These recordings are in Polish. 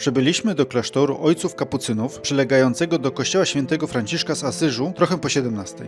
przybyliśmy do klasztoru ojców kapucynów, przylegającego do kościoła świętego Franciszka z Asyżu trochę po 17.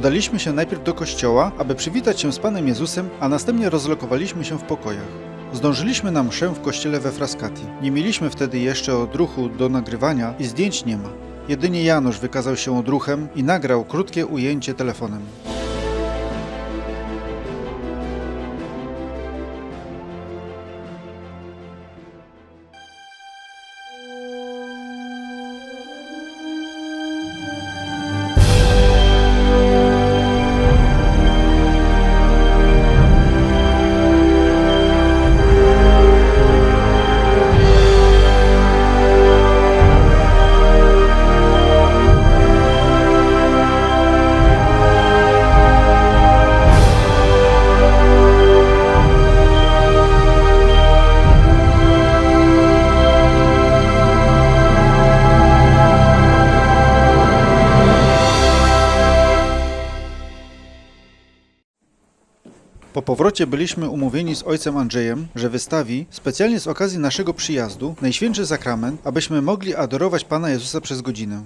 Udaliśmy się najpierw do kościoła, aby przywitać się z Panem Jezusem, a następnie rozlokowaliśmy się w pokojach. Zdążyliśmy na mszę w kościele we Frascati. Nie mieliśmy wtedy jeszcze odruchu do nagrywania i zdjęć nie ma. Jedynie Janusz wykazał się odruchem i nagrał krótkie ujęcie telefonem. Powrocie byliśmy umówieni z ojcem Andrzejem, że wystawi, specjalnie z okazji naszego przyjazdu, Najświętszy Sakrament, abyśmy mogli adorować Pana Jezusa przez godzinę.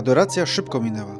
Adoracja szybko minęła.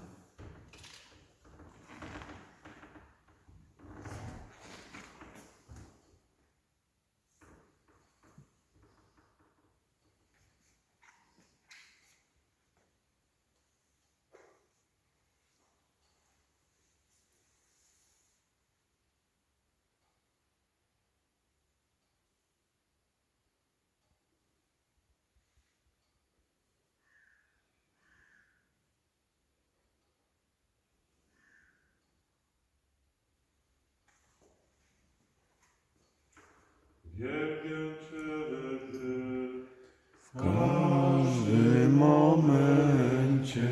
W każdym momencie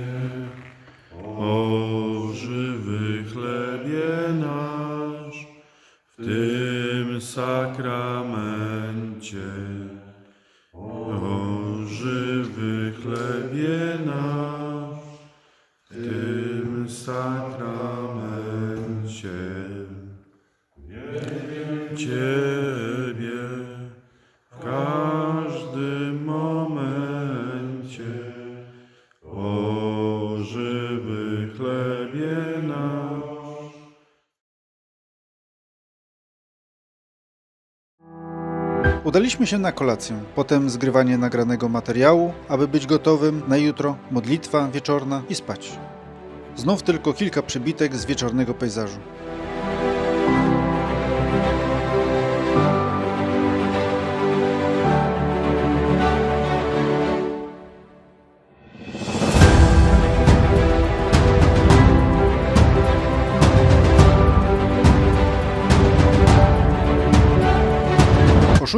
o żywy chlebie nasz w tym sakramencie. O żywy chlebie nasz Udaliśmy się na kolację, potem zgrywanie nagranego materiału, aby być gotowym na jutro, modlitwa wieczorna i spać. Znów tylko kilka przybitek z wieczornego pejzażu.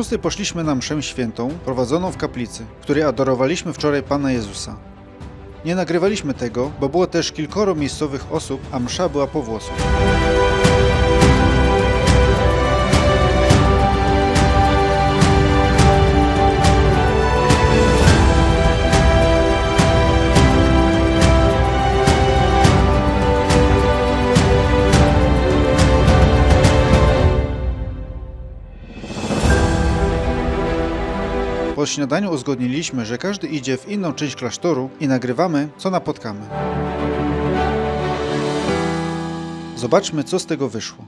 O szóstej poszliśmy na mszę świętą, prowadzoną w kaplicy, w której adorowaliśmy wczoraj Pana Jezusa. Nie nagrywaliśmy tego, bo było też kilkoro miejscowych osób, a msza była po włosku. Po śniadaniu uzgodniliśmy, że każdy idzie w inną część klasztoru i nagrywamy, co napotkamy. Zobaczmy, co z tego wyszło.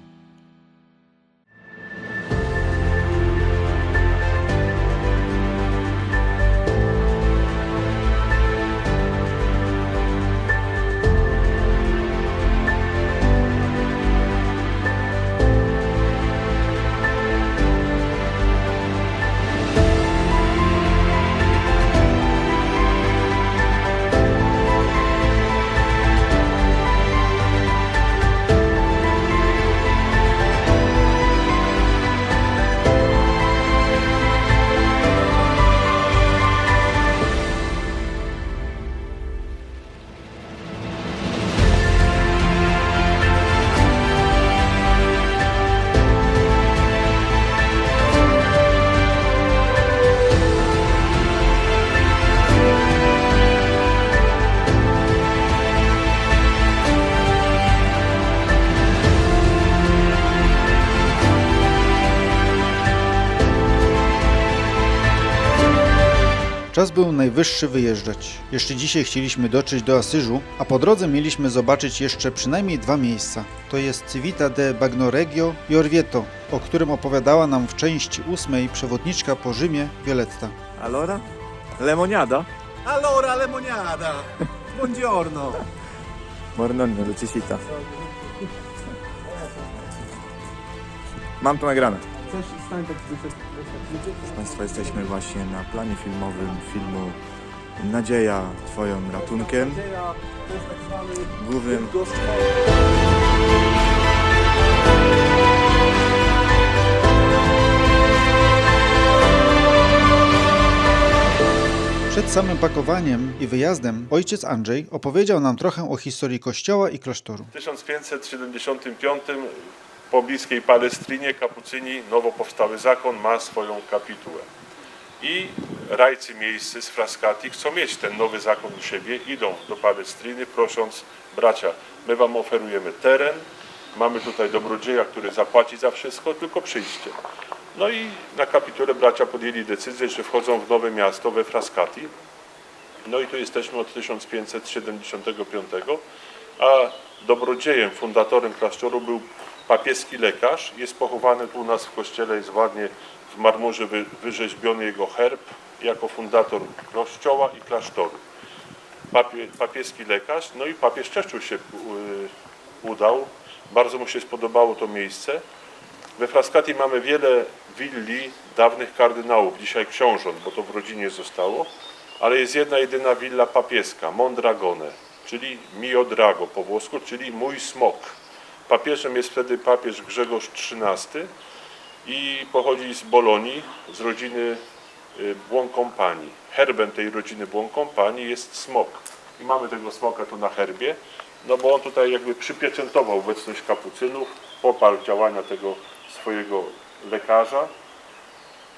Czas był najwyższy wyjeżdżać. Jeszcze dzisiaj chcieliśmy dotrzeć do Asyżu, a po drodze mieliśmy zobaczyć jeszcze przynajmniej dwa miejsca. To jest Civita de Bagnoregio i Orvieto, o którym opowiadała nam w części ósmej przewodniczka po Rzymie Violetta. Allora? Lemoniada? Allora, lemoniada! Buongiorno! Mornonio, Lucisita. Mam to nagrane. Proszę Państwa, jesteśmy właśnie na planie filmowym filmu Nadzieja Twoją ratunkiem. Głównym Przed samym pakowaniem i wyjazdem ojciec Andrzej opowiedział nam trochę o historii kościoła i klasztoru. W 1575 po bliskiej Palestrinie kapucyni, nowo powstały zakon, ma swoją kapitułę. I rajcy miejscy z Frascati chcą mieć ten nowy zakon u siebie, idą do Palestriny prosząc bracia, my wam oferujemy teren, mamy tutaj dobrodzieja, który zapłaci za wszystko, tylko przyjdźcie. No i na kapitule bracia podjęli decyzję, że wchodzą w nowe miasto we Frascati. No i tu jesteśmy od 1575, a dobrodziejem, fundatorem klasztoru był papieski lekarz. Jest pochowany tu u nas w kościele, jest ładnie w marmurze wy, wyrzeźbiony jego herb jako fundator kościoła i klasztoru. Papie, papieski lekarz, no i papież Czeszczu się y, udał. Bardzo mu się spodobało to miejsce. We Frascati mamy wiele willi dawnych kardynałów, dzisiaj książąt, bo to w rodzinie zostało, ale jest jedna jedyna willa papieska, Mondragone, czyli Mio Drago po włosku, czyli mój smok. Papieżem jest wtedy papież Grzegorz XIII i pochodzi z Bolonii, z rodziny y, Błąkompani. Herbem tej rodziny Błąkompani jest smok. I mamy tego smoka tu na herbie, no bo on tutaj jakby przypieczętował obecność kapucynów, poparł działania tego swojego lekarza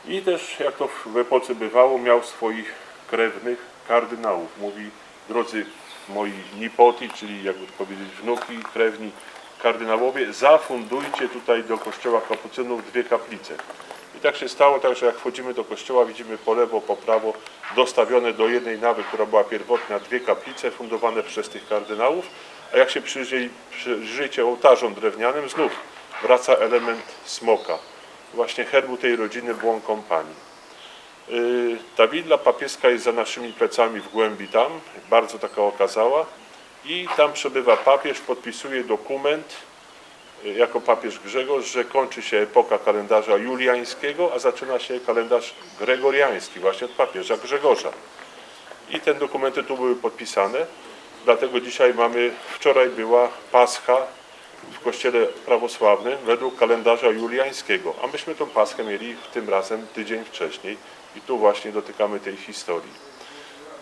i też, jak to w epoce bywało, miał swoich krewnych kardynałów. Mówi, drodzy moi nipoti, czyli jakby powiedzieć wnuki, krewni kardynałowie, zafundujcie tutaj do kościoła kapucynów dwie kaplice. I tak się stało, tak że jak wchodzimy do kościoła, widzimy po lewo, po prawo dostawione do jednej nawy, która była pierwotna, dwie kaplice fundowane przez tych kardynałów, a jak się przyjrzy, przyjrzycie ołtarzom drewnianym, znów wraca element smoka, właśnie herbu tej rodziny Błąd Kompanii. Yy, Ta willa papieska jest za naszymi plecami w głębi tam, bardzo taka okazała i tam przebywa papież, podpisuje dokument yy, jako papież Grzegorz, że kończy się epoka kalendarza juliańskiego, a zaczyna się kalendarz gregoriański, właśnie od papieża Grzegorza. I te dokumenty tu były podpisane, dlatego dzisiaj mamy, wczoraj była Pascha w kościele prawosławnym według kalendarza juliańskiego, a myśmy tą Paschę mieli tym razem tydzień wcześniej i tu właśnie dotykamy tej historii.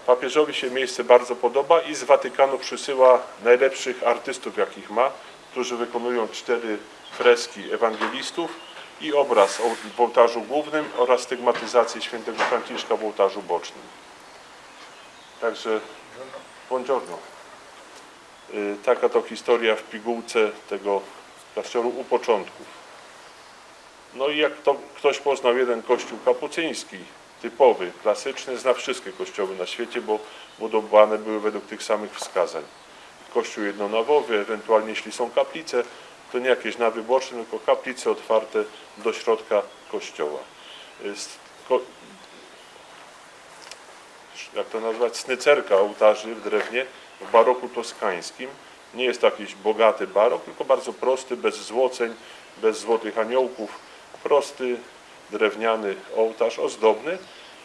Papieżowi się miejsce bardzo podoba i z Watykanu przysyła najlepszych artystów, jakich ma, którzy wykonują cztery freski ewangelistów i obraz w ołtarzu głównym oraz stygmatyzację świętego Franciszka w ołtarzu bocznym. Także buongiorno. Y, Taka to historia w pigułce tego klasztoru u początków. No i jak to ktoś poznał jeden kościół kapucyński, typowy, klasyczny, zna wszystkie kościoły na świecie, bo budowane były według tych samych wskazań. Kościół jednonawowy, ewentualnie jeśli są kaplice, to nie jakieś nawy boczne, tylko kaplice otwarte do środka kościoła. Jak to nazwać, snycerka ołtarzy w drewnie w baroku toskańskim. Nie jest to jakiś bogaty barok, tylko bardzo prosty, bez złoceń, bez złotych aniołków. Prosty, drewniany ołtarz, ozdobny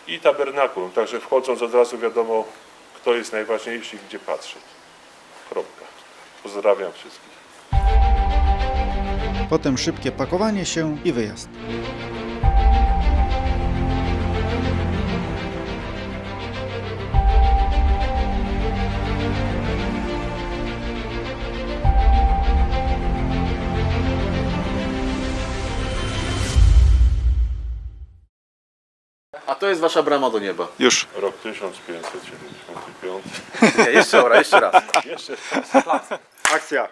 i tabernakulum. Także wchodząc od razu wiadomo, kto jest najważniejszy i gdzie patrzeć. Kropka. Pozdrawiam wszystkich. Potem szybkie pakowanie się i wyjazd. To jest wasza brama do nieba. Już. Rok 1575. Nie, jeszcze raz, jeszcze raz. Jeszcze Akcja.